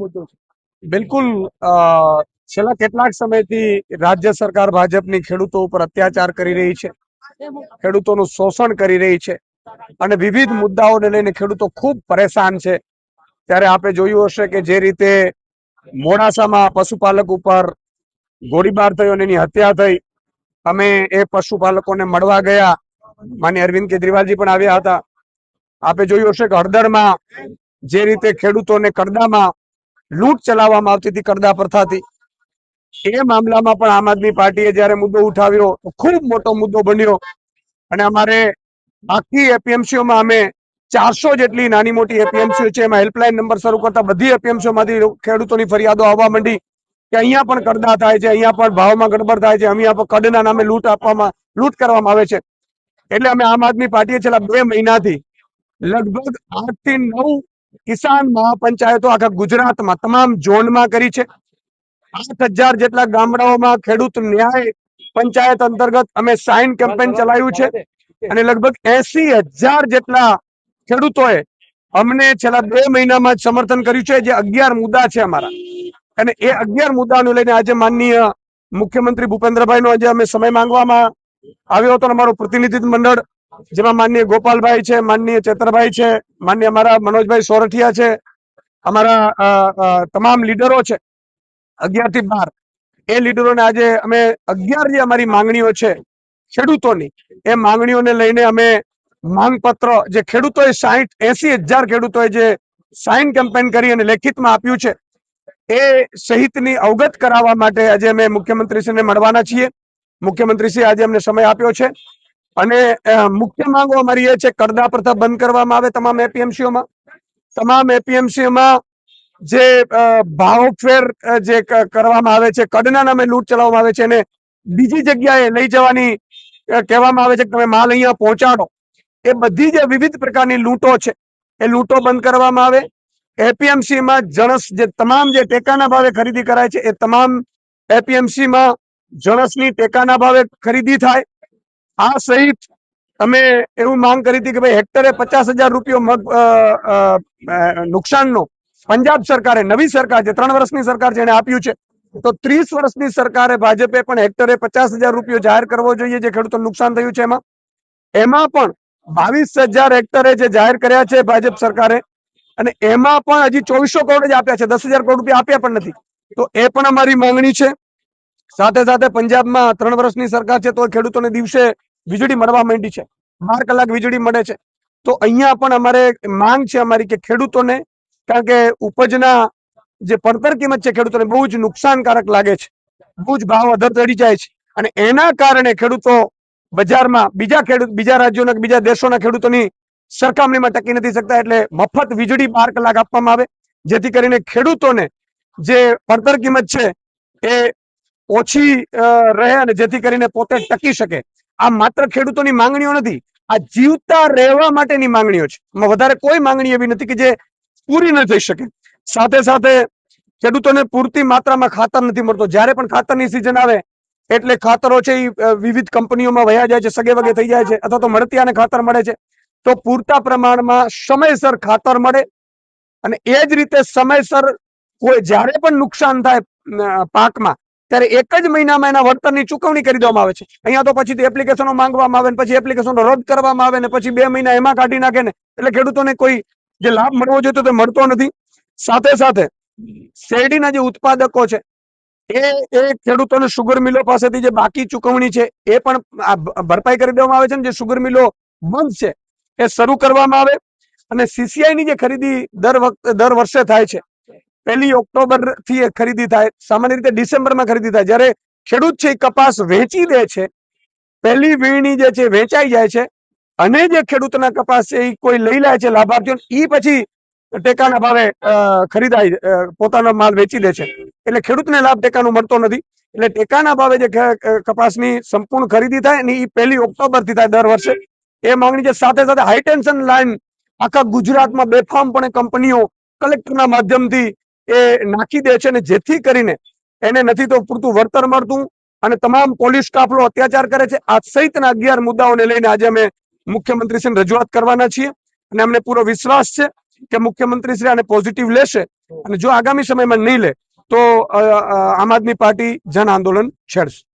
મુદ્દો છે. બિલકુલ છેલ્લા કેટલાક સમયથી રાજ્ય સરકાર ભાજપની ખેડૂતો ઉપર અત્યાચાર કરી રહી છે. ખેડૂતોનું શોષણ કરી રહી છે. અને વિવિધ મુદ્દાઓને લઈને ખેડૂતો ખૂબ પરેશાન છે. ત્યારે આપણે જોયું હશે કે જે રીતે મોડાસામાં પશુપાલક ઉપર ગોળીબાર થયો અને એની હત્યા થઈ. અમે એ પશુપાલકોને મળવા ગયા. માન્ય અરવિંદ કેજરીવાલજી પણ આવ્યા હતા. આપણે જોયું હશે કે હળદરમાં જે રીતે ખેડૂતોને કરદામાં લૂંટ ચલાવવામાં આવતી હતી, કરદા પ્રથાથી. એ મામલામાં પણ આમ આદમી પાર્ટીએ જયારે મુદ્દો ઉઠાવ્યો, તો ખૂબ મોટો મુદ્દો બન્યો. અને અમારે બાકી એપીએમસીઓમાં અમે ચારસો જેટલી નાની મોટી એપીએમસીઓ છે, એમાં હેલ્પલાઇન નંબર શરૂ કરતા બધી એપીએમસીઓમાંથી ખેડૂતોની ફરિયાદો આવવા માંડી કે અહીંયા પણ કરદા થાય છે, અહીંયા પણ ભાવમાં ગડબડ થાય છે, અહીંયા પણ કડના નામે લૂંટ આપવામાં, લૂંટ કરવામાં આવે છે. એટલે અમે આમ આદમી પાર્ટીએ છેલ્લા બે મહિનાથી લગભગ આઠથી નવ કિસાન મહાપંચાયતો આખા ગુજરાતમાં તમામ ઝોનમાં કરી છે. આઠ જેટલા ગામડાઓમાં ખેડૂત ન્યાય પંચાયત અંતર્ગત અમે સાઇન કેમ્પેન ચલાવ્યું છે. અને લગભગ એસી જેટલા ખેડૂતોએ અમને છેલ્લા બે મહિનામાં સમર્થન કર્યું છે. જે અગિયાર મુદ્દા છે અમારા. અને એ અગિયાર મુદ્દાને લઈને આજે માનનીય મુખ્યમંત્રી ભૂપેન્દ્રભાઈનો આજે અમે સમય માંગવામાં આવ્યો હતો અમારું પ્રતિનિધિત્વ મંડળ જેમાં માનનીય ગોપાલભાઈ છે, માનનીય ચેતરભાઈ છે, માનનીય અમારા મનોજભાઈ સોરઠિયા છે, અમારા તમામ લીડરો છે અગિયારથી બાર. એ લીડરોને આજે અમે અગિયાર જે અમારી માંગણીઓ છે, ખેડૂતોની. એ માંગણીઓને લઈને અમે માંગપત્ર, જે ખેડૂતોએ સાહીઠ એસી હજાર ખેડૂતોએ જે સાઇન કેમ્પેન કરી અને લેખિતમાં આપ્યું છે, એ સહિતની અવગત કરાવવા માટે આજે અમે મુખ્યમંત્રીશ્રીને મળવાના છીએ. મુખ્યમંત્રીશ્રી આજે અમને સમય આપ્યો છે. અને મુખ્ય માંગો અમારી એ છે, કરદા પ્રથા બંધ કરવામાં આવે તમામ એપીએમસીઓમાં. તમામ એપીએમસીઓમાં જે ભાવ ભાવફેર જે કરવામાં આવે છે, કડના નામે લૂંટ ચલાવવામાં આવે છે અને બીજી જગ્યાએ લઈ જવાની કહેવામાં આવે છે કે તમે માલ અહીંયા પહોંચાડો. એ બધી જે વિવિધ પ્રકારની લૂંટો છે, એ લૂંટો બંધ કરવામાં આવે. એપીએમસીમાં જણસ જે, તમામ જે ટેકાના ભાવે ખરીદી કરાય છે, એ તમામ એપીએમસીમાં જણસની ટેકાના ભાવે ખરીદી થાય. આ સહિત અમે એવું માંગ કરી હતી કે ભાઈ હેક્ટરે પચાસ હજાર રૂપિયો મગ નુકસાનનો પંજાબ સરકારે, નવી સરકાર છે ત્રણ વર્ષની સરકાર જેને આપ્યું છે, તો ત્રીસ વર્ષની સરકારે ભાજપે પણ હેક્ટરે પચાસ હજાર રૂપિયો જાહેર કરવો જોઈએ જે ખેડૂતો નુકસાન થયું છે એમાં. એમાં પણ બાવીસ હજાર હેક્ટરે જે જાહેર કર્યા છે ભાજપ સરકારે, અને એમાં પણ હજી ચોવીસો કરોડ જ આપ્યા છે, દસ હજાર કરોડ રૂપિયા આપ્યા પણ નથી. તો એ પણ અમારી માંગણી છે. સાથે સાથે પંજાબમાં ત્રણ વર્ષની સરકાર છે તો ખેડૂતોને દિવસે વીજળી મળવા માંડી છે. બાર કલાક વીજળી મળે છે. તો અહીંયા પણ અમારે માંગ છે અમારી કે ખેડૂતોને, કારણ કે ઉપજના જે પડતર કિંમત છે ખેડૂતોને બહુ જ નુકસાનકારક લાગે છે. બહુ જ ભાવ અધર ચડી જાય છે. અને એના કારણે ખેડૂતો બજારમાં બીજા ખેડૂત, બીજા રાજ્યોના બીજા દેશોના ખેડૂતોની સરખામણીમાં ટકી નથી શકતા એટલે મફત વીજળી બાર કલાક આપવામાં આવે. જેથી કરીને ખેડૂતોને જે પડતર કિંમત છે એ ઓછી રહે અને જેથી કરીને પોતે ટકી શકે. આ માત્ર ખેડૂતોની માંગણીઓ નથી, આ જીવતા રહેવા માટેની માંગણીઓ છે. વધારે કોઈ માંગણી એવી નથી કે જે પૂરી ન થઈ શકે. સાથે સાથે ખેડૂતોને પૂરતી માત્રામાં ખાતર નથી મળતો. જ્યારે પણ ખાતરની સિઝન આવે, એટલે ખાતરો છે એ વિવિધ કંપનીઓમાં વયા જાય છે, સગે વગે થઈ જાય છે, અથવા તો મળતિયાને ખાતર મળે છે. તો પૂરતા પ્રમાણમાં સમયસર ખાતર મળે અને એ જ રીતે સમયસર કોઈ જ્યારે પણ નુકસાન થાય પાકમાં ત્યારે એક જ મહિનામાં એના વળતરની ચૂકવણી કરી દેવામાં આવે છે. અહીંયા તો પછી એપ્લિકેશનો માંગવામાં આવે ને પછી એપ્લિકેશનો રદ કરવામાં આવે ને પછી બે મહિના એમાં કાઢી નાખે ને એટલે ખેડૂતોને કોઈ જે લાભ મળવો જોઈએ તો મળતો નથી. સાથે સાથે શેરડીના જે ઉત્પાદકો છે, એ એ ખેડૂતોને સુગર મિલો પાસેથી જે બાકી ચૂકવણી છે, એ પણ ભરપાઈ કરી દેવામાં આવે છે ને જે સુગર મિલો બંધ છે, એ શરૂ કરવામાં આવે. અને સીસીઆઈની જે ખરીદી દર વખતે દર વર્ષે થાય છે પહેલી ઓક્ટોબરથી ખરીદી થાય. સામાન્ય રીતે ડિસેમ્બરમાં ખરીદી થાય. જ્યારે ખેડૂત છે કપાસ વેચી દે છે, પહેલી વીણી જે છે વેચાઈ જાય છે અને જે ખેડૂતના કપાસ છે એ કોઈ લઈ લે છે લાભાર્થીઓ એ પછી ટેકાના ભાવે ખરીદાય પોતાનો માલ વેચી દે છે. એટલે ખેડૂતને લાભ ટેકાનો મળતો નથી. એટલે ટેકાના ભાવે જે કપાસની સંપૂર્ણ ખરીદી થાય ને એ પહેલી ઓક્ટોબરથી થાય દર વર્ષે. એ માંગણી છે. સાથે સાથે હાઈટેન્શન લાઈન આખા ગુજરાતમાં બેફામપણે કંપનીઓ કલેક્ટરના માધ્યમથી એ નાખી દે છે અને જેથી કરીને એને નથી તો પૂરતું વળતર મળતું અને તમામ પોલીસ કાફલો અત્યાચાર કરે છે. આ સહિતના અગિયાર મુદ્દાઓને લઈને આજે અમે મુખ્યમંત્રીશ્રીને રજૂઆત કરવાના છીએ અને અમને પૂરો વિશ્વાસ છે કે મુખ્યમંત્રીશ્રી આને પોઝિટિવ લેશે અને જો આગામી સમયમાં નહીં લે તો આમ આદમી પાર્ટી જન આંદોલન છેડશે.